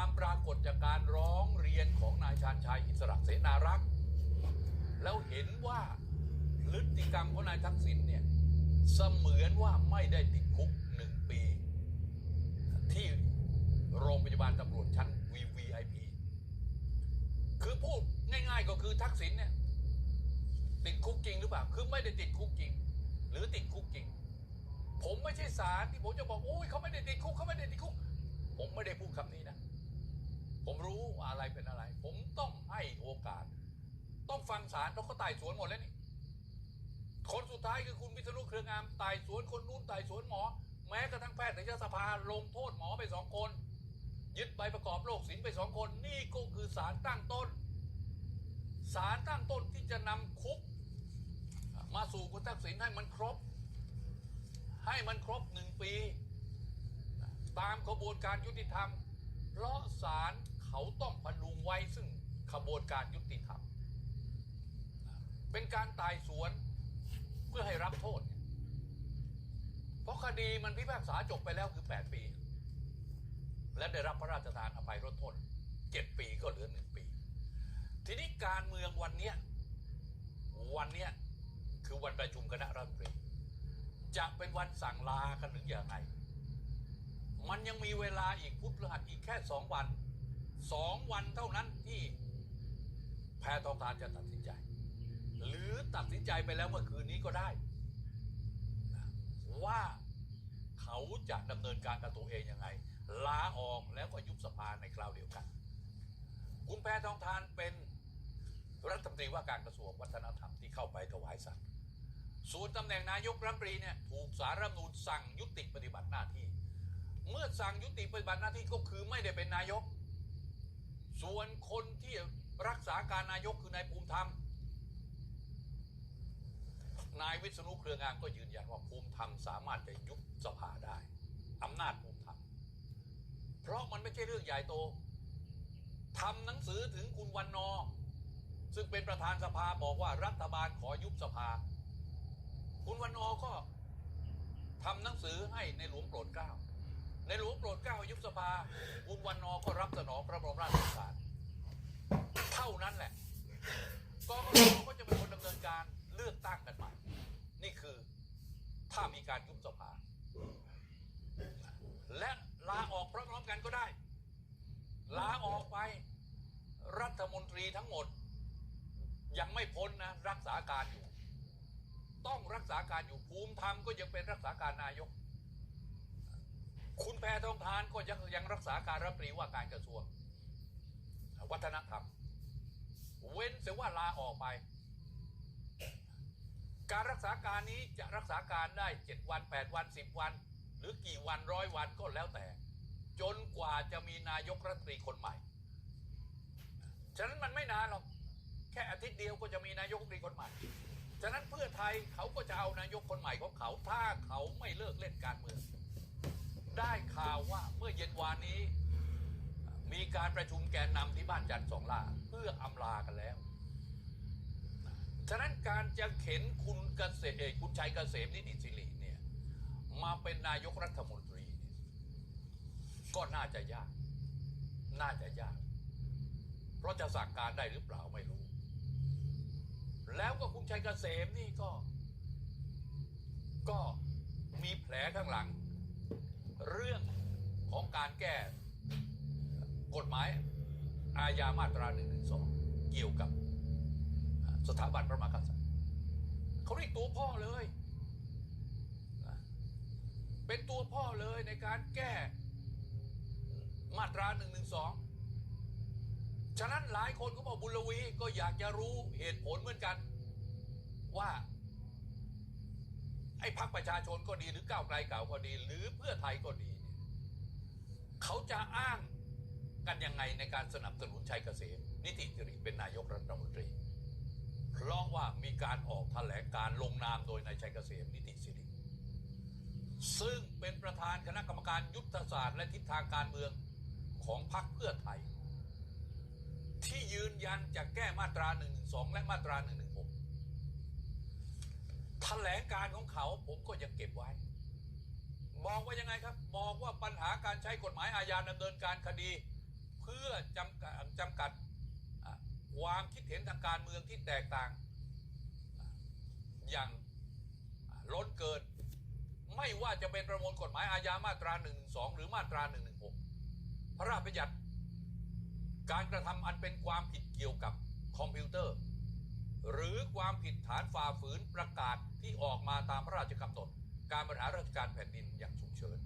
ามปรากฏจากการร้องเรียนของนายชาญชัยอิสระเสนารักษ์ แล้วเห็นว่าพฤติกรรมของนายทักษิณเนี่ยเสมือนว่าไม่ได้ติดคุกหนึ่งปี ที่โรงพยาบาลตำรวจชั้น VVIP คือพูดง่ายๆก็คือทักษิณเนี่ยติดคุกจริงหรือเปล่า คือไม่ได้ติดคุกจริง หรือติดคุกจริง ผมไม่ใช่ศาลที่ผมจะบอกโอ้ยเขาไม่ได้ติดคุกเขาไม่ได้ติดคุก ผมไม่ได้พูดคำนี้นะ ผมรู้อะไรเป็นอะไร ผมต้องให้โอกาส ต้องฟังศาลเพราะเขาไต่สวนหมดแล้วนี่คนสุดท้ายคือคุณวิษณุเครืองามไต่สวนคนนู้นไต่สวนหมอ แม้กระทั่งแพทยสภาลงโทษหมอไปสองคน ยึดใบประกอบโรคศิลป์ไปสองคน นี่ก็คือศาลตั้งต้นศาลตั้งต้นที่จะนำคุก มาสู่คุณทักษิณให้มันครบ ให้มันครบหนึ่งปี ตามขบวนการยุติธรรม เพราะศาลเขาต้องพดุงไว้ซึ่งขบวนการยุติธรรม เป็นการไต่สวนเพื่อให้รับโทษ เพราะคดีมันพิพากษาจบไปแล้วคือ 8 ปี และได้รับพระราชทานอภัยลดโทษ7ปีก็เหลือหนึ่งปี ทีนี้การเมืองวันเนี้ยวันเนี้ยคือวันประชุมคณะรัฐมนตรีจะเป็นวันสั่งลากันหรืออย่างไร มันยังมีเวลาอีกพุธพฤหัสอีกแค่สองวันสองวันเท่านั้นที่แพทองทานจะตัดสินใจ หรือตัดสินใจไปแล้วเมื่อคืนนี้ก็ได้นะว่าเขาจะดำเนินการกับตัวเองยังไงลาออกแล้วก็ยุบสภาในคราวเดียวกัน คุณแพทองทานเป็นรัฐมนตรีว่าการกระทรวงวัฒนธรรมที่เข้าไปถวายสัตย์ส่วนตำแหน่งนายกรัฐมนตรีเนี่ยถูกสารรัฐมนูญสั่งยุติปฏิบัติหน้าที่ เมื่อสั่งยุติปฏิบัติหน้าที่ก็คือไม่ได้เป็นนายก ส่วนคนที่รักษาการนายกคือนายภูมิธรรม นายวิษณุเครืองามก็ยืนยันว่าภูมิธรรมสามารถจะยุบสภาได้อำนาจภูมิธรรม เพราะมันไม่ใช่เรื่องใหญ่โตทำหนังสือถึงคุณวันนอ ซึ่งเป็นประธานสภาบอกว่ารัฐบาลขอยุบสภา คุณวันนอก็ทำหนังสือให้ในหลวงโปรดเกล้า ในหลวงโปรดเกล้ายุบสภาคุณวันนอก็รับสนองพระบรมราชโองการเท่านั้นแหละกกตก็จะเป็นคนดำเนินการเลือกตั้งกันใหม่ นี่คือถ้ามีการยุบสภา และลาออกพร้อมๆกันก็ได้ ลาออกไปรัฐมนตรีทั้งหมด ยังไม่พ้นนะรักษาการอยู่ ต้องรักษาการอยู่ภูมิธรรมก็ยังเป็นรักษาการนายก คุณแพทองทานก็ยังยังรักษาการรัฐรีว่าการกระทรวง วัฒนธรรม เว้นเสียว่าลาออกไป การรักษาการนี้จะรักษาการได้7วัน8วัน10วัน หรือกี่วันร้อยวันก็แล้วแต่ จนกว่าจะมีนายกรัฐมนตรีคนใหม่ ฉะนั้นมันไม่นานหรอกแค่อาทิตย์เดียวก็จะมีนายกรัฐมนตรีคนใหม่ฉะนั้นเพื่อไทยเขาก็จะเอานายกคนใหม่ของเขาถ้าเขาไม่เลิกเล่นการเมือง ได้ข่าวว่าเมื่อเย็นวานนี้ มีการประชุมแกนนำที่บ้านจันทร์สองล่าเพื่ออำลากันแล้ว ฉะนั้นการจะเข็นคุณเกษตรคุณชัยเกษมนิติสิริเนี่ย มาเป็นนายกรัฐมนตรีเนี่ยก็น่าจะยาก น่าจะยาก เพราะจะสั่งการได้หรือเปล่าไม่รู้ แล้วก็คุณชัยเกษมนี่ก็ ก็มีแผลข้างหลัง เรื่องของการแก้กฎหมายอาญามาตรา1นึเกี่ยวกับสถาบันพระมหากษัตริย์เขาเรียกตัวพ่อเลย เป็นตัวพ่อเลยในการแก้มาตรา1นึฉะนั้นหลายคนก็บอกบุญลวีก็อยากจะรู้เหตุผลเหมือนกันว่า ไอ้พรรคประชาชนก็ดีหรือก้าวไกลเก่าก็ดี หรือเพื่อไทยก็ดีเนี่ยเขาจะอ้างกันยังไงในการสนับสนุนชัยเกษมนิติสิริเป็นนายกรัฐมนตรี เพราะว่ามีการออกแถลงการลงนามโดยนายชัยเกษมนิติสิริซึ่งเป็นประธานคณะกรรมการยุทธศาสตร์และทิศทางการเมืองของพรรคเพื่อไทย ที่ยืนยันจะแก้มาตรา1นึและมาตรา1นึ ถลงการของเขาผมก็ยังเก็บไว้ บอกว่ายังไงครับ บอกว่าปัญหาการใช้กฎหมายอาญาดำเนินการคดี เพื่อจำกัดจำกัดความคิดเห็นทางการเมืองที่แตกต่าง อย่างล้นเกิน ไม่ว่าจะเป็นประมวลกฎหมายอาญามาตรา1นึหรือมาตรา1นึพระราชบัญญัติการกระทำอันเป็นความผิดเกี่ยวกับคอมพิวเตอร์ ความผิดฐานฝ่าฝืนประกาศที่ออกมาตามพระราชกำหนด การบริหารราชการแผ่นดินอย่างฉุกเฉิน